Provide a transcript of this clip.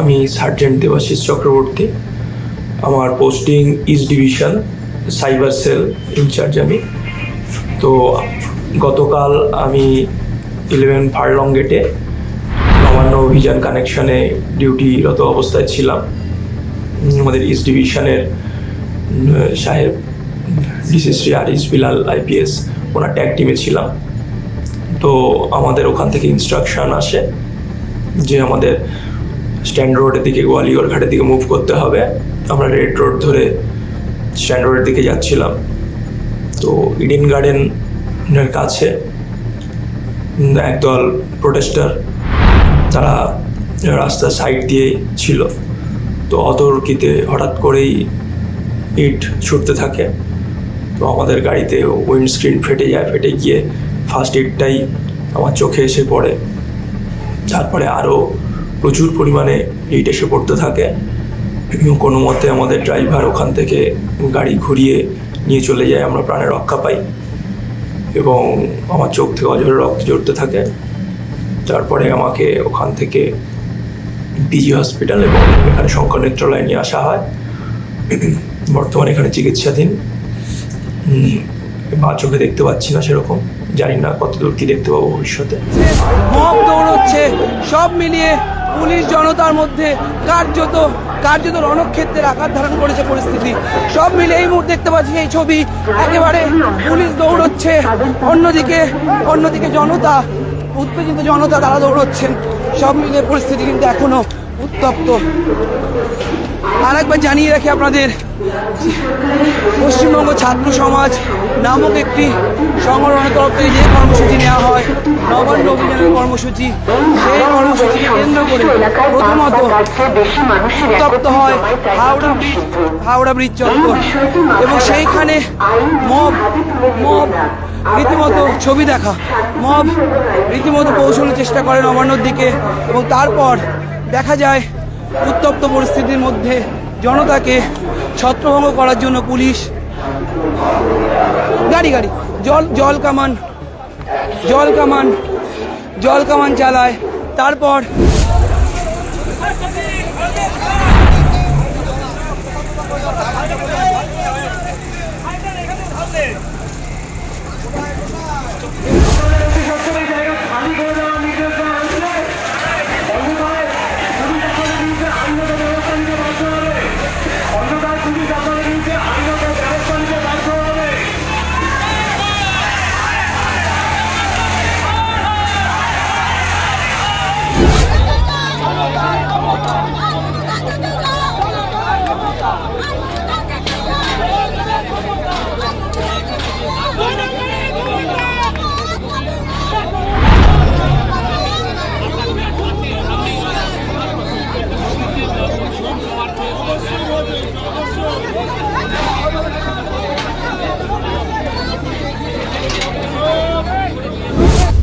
আমি সার্জেন্ট দেবাশিস চক্রবর্তী। আমার posting east division cyber cell incharge আমি। তো গতকাল আমি ইলেভেন ফার্লং গেটে নবান্ন অভিযান কানেকশনে ডিউটিরত অবস্থায় ছিলাম। আমাদের ইস্ট ডিভিশনের সাহেব ডিসি শ্রী আরিস বিলাল আইপিএস ওনার ট্যাগ টিমে ছিলাম। তো আমাদের ওখান থেকে ইনস্ট্রাকশন আসে যে আমাদের স্ট্যান্ড রোডের দিকে গোয়ালিয়র ঘাটের দিকে মুভ করতে হবে। আমরা রেড রোড ধরে স্ট্যান্ড রোডের দিকে যাচ্ছিলাম। তো ইডেন গার্ডেনের কাছে একদল প্রোটেস্টার তারা রাস্তার সাইড দিয়ে ছিল। তো অতর্কিতে হঠাৎ করেই ইট ছুটতে থাকে। তো আমাদের গাড়িতে উইন্ডস্ক্রিন ফেটে যায়, ফেটে গিয়ে ফার্স্ট এডটাই আমার চোখে এসে পড়ে। তারপরে আরও প্রচুর পরিমাণে ইট এসে পড়তে থাকে। কোনো মতে আমাদের ড্রাইভার ওখান থেকে গাড়ি ঘুরিয়ে নিয়ে চলে যায়, আমরা প্রাণে রক্ষা পাই। এবং আমার চোখ থেকে অজরে রক্ত জড়তে থাকে। তারপরে আমাকে ওখান থেকে পিজি হসপিটাল এবং এখানে শঙ্কর নেত্রালয়ে নিয়ে আসা হয়। বর্তমানে এখানে চিকিৎসাধীন। বা চোখে দেখতে পাচ্ছি না সেরকম। জানি না কতদূর কি দেখতে পাবো ভবিষ্যতে। সব মিলিয়ে পুলিশ জনতার মধ্যে কার্যত কার্যত রণক্ষেত্রের আকার ধারণ করেছে পরিস্থিতি। সব মিলে এই মুহূর্তে দেখতে পাচ্ছি এই ছবি। একেবারে পুলিশ দৌড়চ্ছে, অন্যদিকে অন্যদিকে জনতা, উত্তেজিত জনতা তারা দৌড়চ্ছেন। সব মিলে পরিস্থিতি কিন্তু এখনও উত্তপ্ত। আর একবার জানিয়ে রাখি আপনাদের, পশ্চিমবঙ্গ ছাত্র সমাজ নামক একটি সংগঠনের তরফ থেকে যে কর্মসূচি নেওয়া হয়, নবান্ন অভিযানের কর্মসূচি, সেই কর্মসূচিকে কেন্দ্র করে প্রথমত উত্তপ্ত হয় হাওড়া ব্রিজ হাওড়া ব্রিজ চত্বর এবং সেইখানে মব মব, রীতিমতো ছবি দেখা, মব রীতিমতো পৌঁছানোর চেষ্টা করে নবান্নর দিকে এবং তারপর দেখা যায় উত্তপ্ত পরিস্থিতির মধ্যে জনতাকে ছত্রভঙ্গ করার জন্য পুলিশ, গাড়ি গাড়ি, জল জল কামান জল কামান জল কামান চালায়, তারপর